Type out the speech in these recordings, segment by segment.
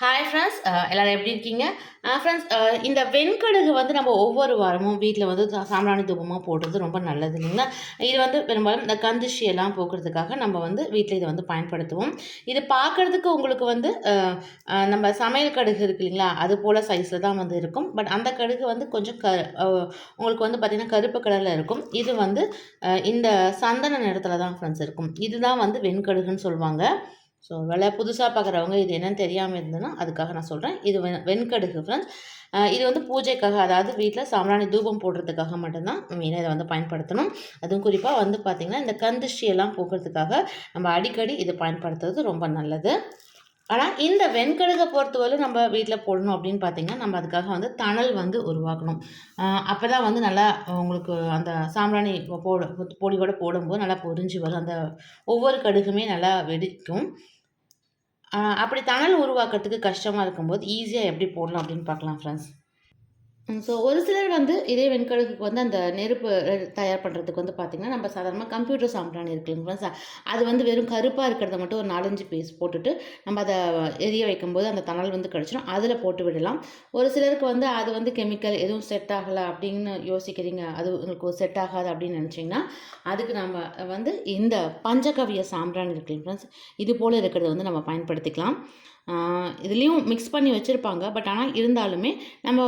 Hi friends uh, எல்லோரும் எப்படி இருக்கீங்க? Uh, ஃப்ரெண்ட்ஸ் uh, இந்த வெண்கடுகு வந்து நம்ம ஒவ்வொரு வாரமும் வீட்டில் வந்து சாம்பிராணி தூபமாக போடுறது ரொம்ப நல்லது இல்லைங்களா? இது வந்து பெரும்பாலும் இந்த கந்திஷி எல்லாம் போக்குறதுக்காக நம்ம வந்து வீட்டில் இதை வந்து பயன்படுத்துவோம். இது பார்க்குறதுக்கு உங்களுக்கு வந்து நம்ம சமையல் கடுகு இருக்கு இல்லைங்களா? அது போல் சைஸில் தான் வந்து இருக்கும். பட் அந்த கடுகு வந்து கொஞ்சம் க உங்களுக்கு வந்து பார்த்திங்கன்னா கருப்பு கலரில் இருக்கும். இது வந்து இந்த சந்தன நிறத்தில் தான் ஃப்ரெண்ட்ஸ் இருக்கும். இதுதான் வந்து வெண்கடுகுன்னு சொல்லுவாங்க. ஸோ வேலை புதுசாக பார்க்குறவங்க இது என்னன்னு தெரியாமல் இருந்ததுன்னா அதுக்காக நான் சொல்கிறேன் இது வெண்கடுகு ஃப்ரெண்ட்ஸ் இது வந்து பூஜைக்காக அதாவது வீட்டில் சாம்பிராணி தூபம் போடுறதுக்காக மட்டும்தான் மெயினாக இதை வந்து பயன்படுத்தணும். அதுவும் குறிப்பாக வந்து பார்த்திங்கன்னா இந்த கந்திஷ்டி எல்லாம் போக்குறதுக்காக நம்ம அடிக்கடி இது பயன்படுத்துறது ரொம்ப நல்லது. ஆனால் இந்த வெண்கடுகை பொறுத்தவரை நம்ம வீட்டில் போடணும் அப்படின்னு பார்த்தீங்கன்னா நம்ம அதுக்காக வந்து தணல் வந்து உருவாக்கணும். அப்போ தான் வந்து நல்லா உங்களுக்கு அந்த சாம்பிராணி போட பொடியோட போடும்போது நல்லா பொறிஞ்சு வரும். அந்த ஒவ்வொரு கடுகுமே நல்லா வெடிக்கும். அப்படி தணல் உருவாக்கிறதுக்கு கஷ்டமாக இருக்கும்போது ஈஸியாக எப்படி போடலாம் அப்படின்னு பார்க்கலாம் ஃப்ரெண்ட்ஸ் ஸோ ஒரு சிலர் வந்து இதே வெண்கடுகுக்கு வந்து அந்த நெருப்பு தயார் பண்ணுறதுக்கு வந்து பார்த்திங்கன்னா நம்ம சாதாரணமாக கம்ப்யூட்டர் சாம்பிராணி இருக்குங்களா சார் அது வந்து வெறும் கருப்பாக இருக்கிறத மட்டும் ஒரு நாலஞ்சு பீஸ் போட்டுட்டு நம்ம அதை எரிய வைக்கும்போது அந்த தணல் வந்து கிடச்சிடும். அதில் போட்டு விடலாம். ஒரு சிலருக்கு வந்து அது வந்து கெமிக்கல் எதுவும் செட் ஆகலை அப்படின்னு யோசிக்கிறீங்க அது உங்களுக்கு செட் ஆகாது அப்படின்னு நினச்சிங்கன்னா அதுக்கு நம்ம வந்து இந்த பஞ்சகவிய சாம்பிராணி இருக்குங்களா இது போல் இருக்கிறத வந்து நம்ம பயன்படுத்திக்கலாம். இதுலேயும் மிக்ஸ் பண்ணி வச்சுருப்பாங்க. பட் ஆனால் இருந்தாலுமே நம்ம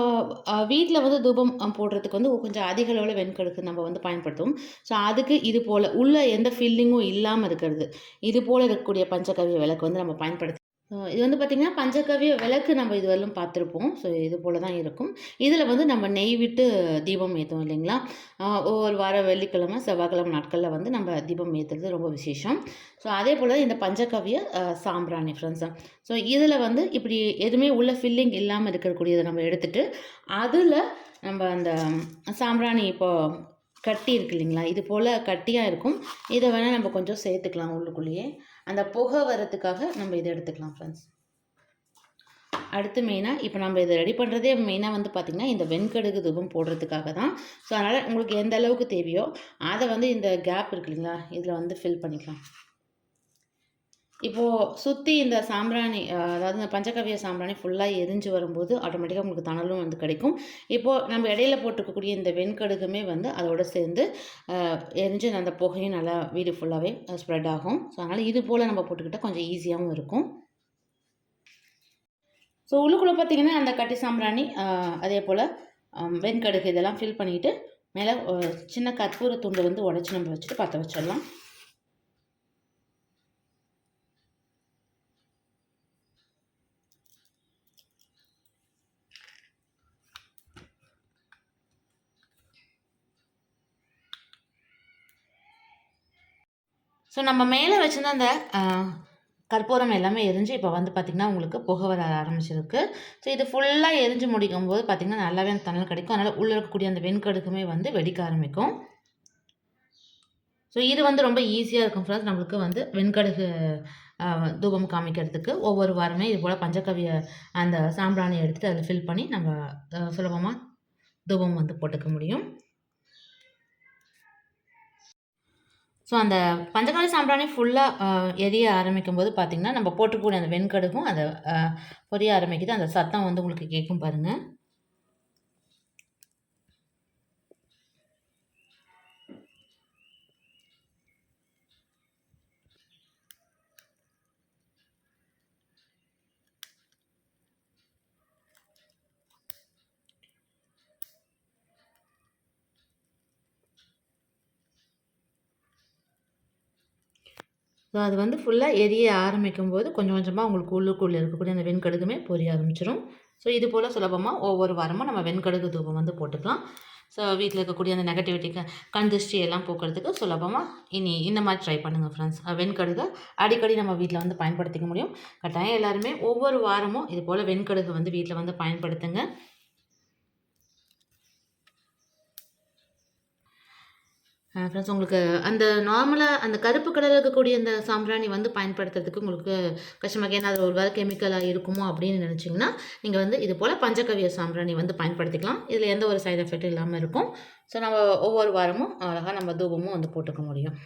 வீட்டில் வந்து தூபம் போடுறதுக்கு வந்து கொஞ்சம் அதிக அளவில் வெண்கடுக்கு நம்ம வந்து பயன்படுத்துவோம். ஸோ அதுக்கு இது போல் உள்ள எந்த ஃபில்லிங்கும் இல்லாமல் இருக்கிறது. இது போல் இருக்கக்கூடிய பஞ்சகவிய விளக்கு வந்து நம்ம பயன்படுத்தி இது வந்து பார்த்திங்கன்னா பஞ்சகவிய விளக்கு நம்ம இதுவரையிலும் பார்த்துருப்போம். ஸோ இது போல் தான் இருக்கும். இதில் வந்து நம்ம நெய் விட்டு தீபம் ஏற்றுவோம் இல்லைங்களா? ஒவ்வொரு வாரம் வெள்ளிக்கிழமை செவ்வாய்க்கிழமை நாட்களில் வந்து நம்ம தீபம் ஏற்றுறது ரொம்ப விசேஷம். ஸோ அதே போல் இந்த பஞ்சகவிய சாம்பிராணி ஃப்ரெண்ட்ஸ் ஸோ இதில் வந்து இப்படி எதுவுமே உள்ள ஃபில்லிங் இல்லாமல் இருக்கக்கூடியதை நம்ம எடுத்துகிட்டு அதில் நம்ம அந்த சாம்பிராணி இப்போது கட்டி இருக்கு இல்லைங்களா? இது போல் கட்டியாக இருக்கும். இதை வேணால் நம்ம கொஞ்சம் சேர்த்துக்கலாம் உள்ளுக்குள்ளேயே. அந்த புகை வரத்துக்காக நம்ம இதை எடுத்துக்கலாம் ஃப்ரெண்ட்ஸ் அடுத்து மெயினாக இப்போ நம்ம இதை ரெடி பண்ணுறதே மெயினாக வந்து பார்த்திங்கன்னா இந்த வெண்கடுகு தூபம் போடுறதுக்காக தான். ஸோ அதனால் உங்களுக்கு எந்த அளவுக்கு தேவையோ அதை வந்து இந்த கேப் இருக்கு இல்லைங்களா இதில் வந்து ஃபில் பண்ணிக்கலாம். இப்போது சுற்றி இந்த சாம்பிராணி அதாவது இந்த பஞ்சகவிய சாம்பிராணி ஃபுல்லாக எரிஞ்சு வரும்போது ஆட்டோமேட்டிக்காக உங்களுக்கு தணலும் வந்து கிடைக்கும். இப்போது நம்ம இடையில போட்டிருக்கக்கூடிய இந்த வெண்கடுகுமே வந்து அதோட சேர்ந்து எரிஞ்சு அந்த புகையும் நல்லா வீடு ஃபுல்லாகவே ஸ்ப்ரெட் ஆகும். ஸோ அதனால் இது போல் நம்ம போட்டுக்கிட்டால் கொஞ்சம் ஈஸியாகவும் இருக்கும். ஸோ உள்ளுக்குள்ளே பார்த்திங்கன்னா அந்த கட்டி சாம்பிராணி அதே போல் வெண்கடுகு இதெல்லாம் ஃபில் பண்ணிவிட்டு மேலே சின்ன கற்பூர துண்டு வந்து உடச்சி நம்ம வச்சுட்டு பற்ற வச்சிடலாம். ஸோ நம்ம மேலே வச்சிருந்த அந்த கற்பூரம் எல்லாமே எரிஞ்சு இப்போ வந்து பார்த்திங்கன்னா உங்களுக்கு புகை வர ஆரம்பிச்சிருக்கு. ஸோ இது ஃபுல்லாக எரிஞ்சு முடிக்கும் போது பார்த்திங்கன்னா நல்லாவே அந்த தணல் கிடைக்கும். அதனால் உள்ளே இருக்கக்கூடிய அந்த வெண்கடுக்குமே வந்து வெடிக்க ஆரம்பிக்கும். ஸோ இது வந்து ரொம்ப ஈஸியாக இருக்கும் ஃப்ரெண்ட்ஸ் நம்மளுக்கு வந்து வெண்கடுகு தூபம் காமிக்கிறதுக்கு ஒவ்வொரு வாரமே இது போல் பஞ்சகவிய அந்த சாம்பிராணியை எடுத்துகிட்டு அதில் ஃபில் பண்ணி நம்ம சுலபமாக தூபம் வந்து போட்டுக்க முடியும். ஸோ அந்த பஞ்சகாலி சாம்பிராணி ஃபுல்லாக எரிய ஆரம்பிக்கும் போது பார்த்திங்கன்னா நம்ம போட்டுக்கூடிய அந்த வெண்கடுகும் அதை பொரிய ஆரம்பிக்குது. அந்த சத்தம் வந்து உங்களுக்கு கேட்கும் பாருங்கள் ஸோ அது வந்து ஃபுல்லாக எரிய ஆரம்பிக்கும் போது கொஞ்சம் கொஞ்சமாக உங்களுக்கு உள்ளுக்குள்ளே இருக்கக்கூடிய அந்த வெண்கடுகுமே பொரிய ஆரம்பிச்சிடும் ஸோ இது போல் சுலபமாக ஒவ்வொரு வாரமும் நம்ம வெண்கடுகு தூபம் வந்து போட்டுக்கலாம். ஸோ வீட்டில் இருக்கக்கூடிய அந்த நெகட்டிவிட்டி கண் திருஷ்டி எல்லாம் போக்குறதுக்கு சுலபமாக இனி இந்த மாதிரி ட்ரை பண்ணுங்கள் ஃப்ரெண்ட்ஸ் வெண்கடுகை அடிக்கடி நம்ம வீட்டில் வந்து பயன்படுத்திக்க முடியும். கட்டாயம் எல்லாருமே ஒவ்வொரு வாரமும் இது போல் வெண்கடுகு வந்து வீட்டில் வந்து பயன்படுத்துங்க. ஃப்ரெண்ட்ஸ் உங்களுக்கு அந்த நார்மலாக அந்த கருப்பு கலரில் இருக்கக்கூடிய அந்த சாம்பிராணி வந்து பயன்படுத்துறதுக்கு உங்களுக்கு கஷ்டமாக ஏன்னா அது ஒரு வேறு கெமிக்கலாக இருக்குமோ அப்படின்னு நினச்சிங்கன்னா நீங்கள் வந்து இது போல் பஞ்சகவிய சாம்பிராணி வந்து பயன்படுத்திக்கலாம். இதில் எந்த ஒரு சைடு எஃபெக்ட்டும் இல்லாமல் இருக்கும். ஸோ நம்ம ஒவ்வொரு வாரமும் அழகாக நம்ம தூபமும் வந்து போட்டுக்க முடியும்.